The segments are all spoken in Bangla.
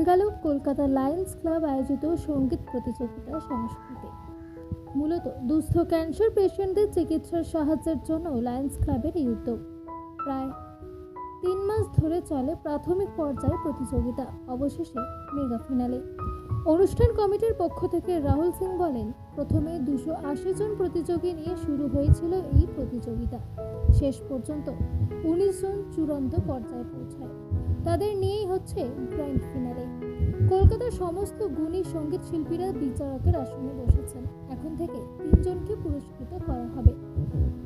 গেল কলকাতা লায়ন্স ক্লাব আয়োজিত সংগীত প্রতিযোগিতা সংস্কৃতি। মূলত দুস্থ ক্যান্সার পেশেন্টদের চিকিৎসার সাহায্যের জন্য লায়ন্স ক্লাবের এই উদ্যোগ। প্রায় তিন মাস ধরে চলে প্রাথমিক পর্যায়ে প্রতিযোগিতা, অবশেষে মেগা ফিনালে অনুষ্ঠান কমিটির পক্ষ থেকে রাহুল সিং বলেন, প্রথমে দুশো আশি জন প্রতিযোগী নিয়ে শুরু হয়েছিল এই প্রতিযোগিতা। শেষ পর্যন্ত উনিশ জন চূড়ান্ত পর্যায়ে পৌঁছায়। তাদের নিয়েই হচ্ছে গ্র্যান্ড ফিনালে কলকাতার সমস্ত গুণী সংগীত শিল্পীরা বিচারকের আসনে বসেছেন। এখন থেকে তিনজনকে পুরস্কৃত করা হবে।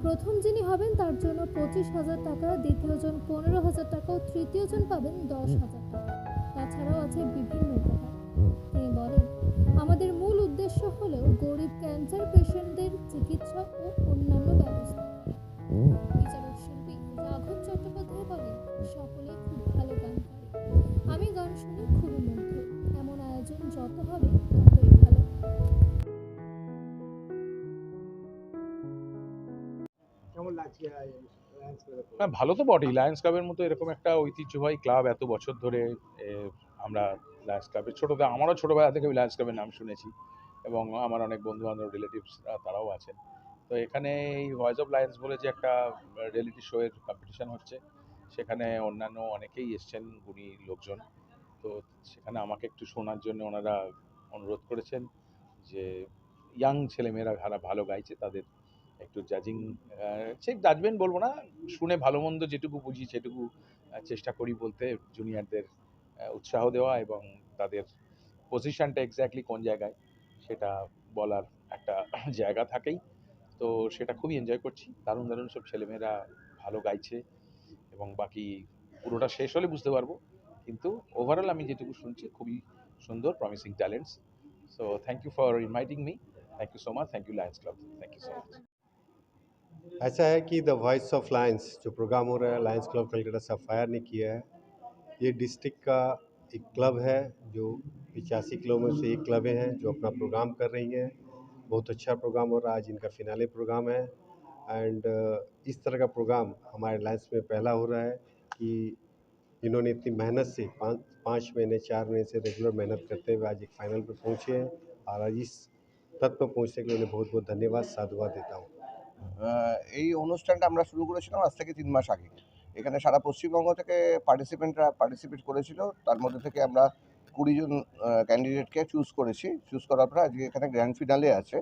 প্রথম যিনি হবেন, তার জন্য পঁচিশ হাজার টাকা দ্বিতীয়জন পনেরো হাজার টাকা ও তৃতীয়জন পাবেন দশ হাজার টাকা। তাছাড়াও আছে বিভিন্ন উপহার। তিনি বলেন, আমাদের মূল উদ্দেশ্য হলেও গরিব ক্যান্সার না, ভালো তো বটেই। লায়ন্স ক্লাবের মতো এরকম একটা ঐতিহ্যবাহী ক্লাব এত বছর ধরে আমরা লায়ন্স ক্লাবের ছোটোতে আমারও ছোটোবেলা থেকে লায়ন্স ক্লাবের নাম শুনেছি এবং আমার অনেক বন্ধু বান্ধব রিলেটিভস তারাও আছেন। তো এখানে এই ভয়েস অফ লায়ন্স বলে যে একটা রিয়েলিটি শোয়ের কম্পিটিশন হচ্ছে, সেখানে অন্যান্য অনেকেই এসছেন, গুণী লোকজন। তো সেখানে আমাকে একটু শোনার জন্য ওনারা অনুরোধ করেছেন যে ইয়াং ছেলেমেয়েরা যারা ভালো গাইছে, তাদের একটু জাজিং ঠিক জাজমেন্ট বলব না, শুনে ভালো মন্দ যেটুকু বুঝি সেটুকু চেষ্টা করি বলতে জুনিয়রদের উৎসাহ দেওয়া এবং তাদের পজিশনটা এক্স্যাক্টলি কোন জায়গায়, সেটা বলার একটা জায়গা থাকেই। তো সেটা খুবই এনজয় করছি। দারুণ দারুণ সব ছেলেমেয়েরা ভালো গাইছে এবং বাকি পুরোটা শেষ হলে বুঝতে পারব। কিন্তু ওভারঅল আমি যেটুকু শুনছি খুবই সুন্দর promising talents so thank you for inviting me thank you so much thank you Lions Club thank you so much ऐसा है कि द वॉइस ऑफ़ लायंस जो प्रोग्राम हो रहा है लायंस क्लब कलकत्ता सफायर ने किया है। ये डिस्ट्रिक्ट का एक क्लब है, जो पिचासी क्लब में से एक क्लबें हैं, जो अपना प्रोग्राम कर रही हैं। बहुत अच्छा प्रोग्राम हो रहा है, आज इनका फिनाले प्रोग्राम है। एंड इस तरह का प्रोग्राम हमारे लायंस में पहला हो रहा है कि इन्होंने इतनी मेहनत से, पाँच पाँच महीने, चार महीने से रेगुलर मेहनत करते हुए आज एक फाइनल पर पहुँचे हैं। और आज इस पर पहुँचने के लिए उन्हें बहुत बहुत धन्यवाद, साधुवाद देता हूँ। এই অনুষ্ঠানটা আমরা শুরু করেছিলাম আজ থেকে তিন মাস আগে। এখানে সারা পশ্চিমবঙ্গ থেকে পার্টিসিপেন্টরা পার্টিসিপেট করেছিল। তার মধ্যে থেকে আমরা কুড়িজন ক্যান্ডিডেটকে চুজ করেছি। চুজ করার পরে আজকে এখানে গ্র্যান্ড ফিনালে আছে।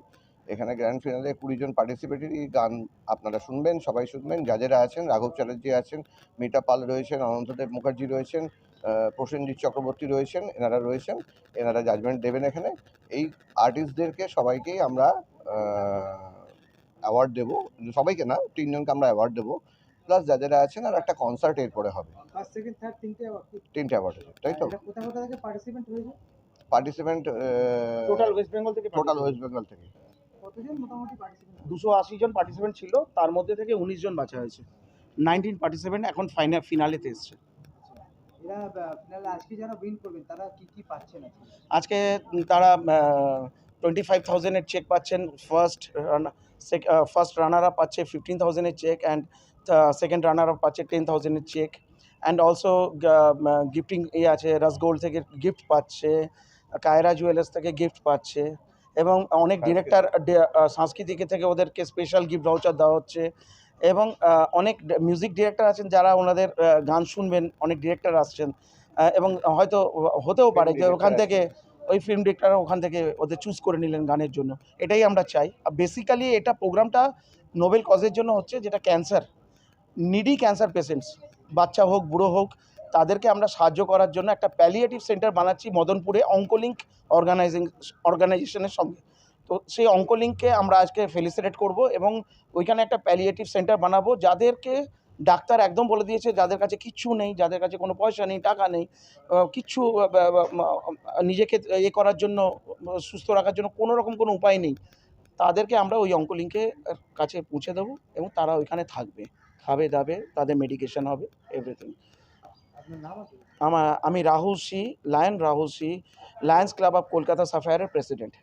এখানে গ্র্যান্ড ফিনালে কুড়িজন পার্টিসিপেটেরই গান আপনারা শুনবেন, সবাই শুনবেন। যাজেরা আছেন, রাঘব চ্যাটার্জি আছেন, মিতা পাল রয়েছেন অনন্তদেব মুখার্জি রয়েছেন প্রসেনজিৎ চক্রবর্তী রয়েছেন, এনারা রয়েছেন। এনারা জাজমেন্ট দেবেন এখানে। এই আর্টিস্টদেরকে সবাইকেই আমরা অ্যাওয়ার্ড দেবো। সবাইকে না তিনজনকে আমরা অ্যাওয়ার্ড দেবো। প্লাস যা যারা আছেন আর একটা কনসার্ট এরপরে হবে। ফার্স্ট তিনটে তিনটে অ্যাওয়ার্ড আছে তাই তো? পার্টিসিপেন্ট টোটাল ওয়েস্ট বেঙ্গল থেকে টোটাল ওয়েস্ট বেঙ্গল থেকে কতজন মোটামুটি পার্টিসিপেন্ট দুশো আশি জন পার্টিসিপেন্ট ছিল তার মধ্যে থেকে উনিশ জন বাছা হয়েছে। নাইনটিন পার্টিসিপেন্ট এখন ফাইনাল ফিনালেতে এসছে। এরা ফিনালে আজকে যারা তারা কি কি পাচ্ছেন আজকে? আজকে তারা টোয়েন্টি ফাইভ থাউজেন্ডের চেক পাচ্ছেন। ফার্স্ট ফার্স্ট রানার আপ পাচ্ছে fifteen থাউজেন্ডের cheque and second runner up পাচ্ছে টেন থাউজেন্ডের চেক অ্যান্ড অলসো গিফটিং ইয়ে আছে রাসগোল্ড থেকে গিফট পাচ্ছে কায়রা জুয়েলার্স থেকে গিফট পাচ্ছে এবং অনেক ডিরেক্টর সাংস্কৃতিক থেকে ওদেরকে স্পেশাল গিফট ভাউচার দেওয়া হচ্ছে এবং অনেক মিউজিক ডিরেক্টর আছেন যারা ওনাদের গান শুনবেন অনেক ডিরেক্টর আসছেন এবং হয়তো হতেও পারে যে ওখান থেকে ওই ফিল্ম ডিরেক্টর ওখান থেকে ওদের চুজ করে নিলেন গানের জন্য। এটাই আমরা চাই। আর বেসিক্যালি এটা প্রোগ্রামটা নোবেল কজের জন্য হচ্ছে যেটা ক্যান্সার নিডি ক্যান্সার পেশেন্টস বাচ্চা হোক, বুড়ো হোক, তাদেরকে আমরা সাহায্য করার জন্য একটা প্যালিয়েটিভ সেন্টার বানাচ্ছি মদনপুরে অঙ্কলিঙ্ক অর্গানাইজিং অর্গানাইজেশনের সঙ্গে। তো সেই অঙ্কলিঙ্ককে আমরা আজকে ফেলিসিটেট করব এবং ওইখানে একটা প্যালিয়েটিভ সেন্টার বানাবো যাদেরকে ডাক্তার একদম বলে দিয়েছে যাদের কাছে কিচ্ছু নেই যাদের কাছে কোনো পয়সা নেই টাকা নেই কিচ্ছু নিজেকে এ করার জন্য সুস্থ রাখার জন্য কোনো রকম কোনো উপায় নেই। তাদেরকে আমরা ওই অঙ্কলিঙ্কের কাছে পৌঁছে দেবো এবং তারা ওইখানে থাকবে। খাবে দাবে তাদের মেডিকেশন হবে এভরিথিং আমার আমি Rahul C Lion Rahul C Lions Club of Kolkata সাফায়ারের president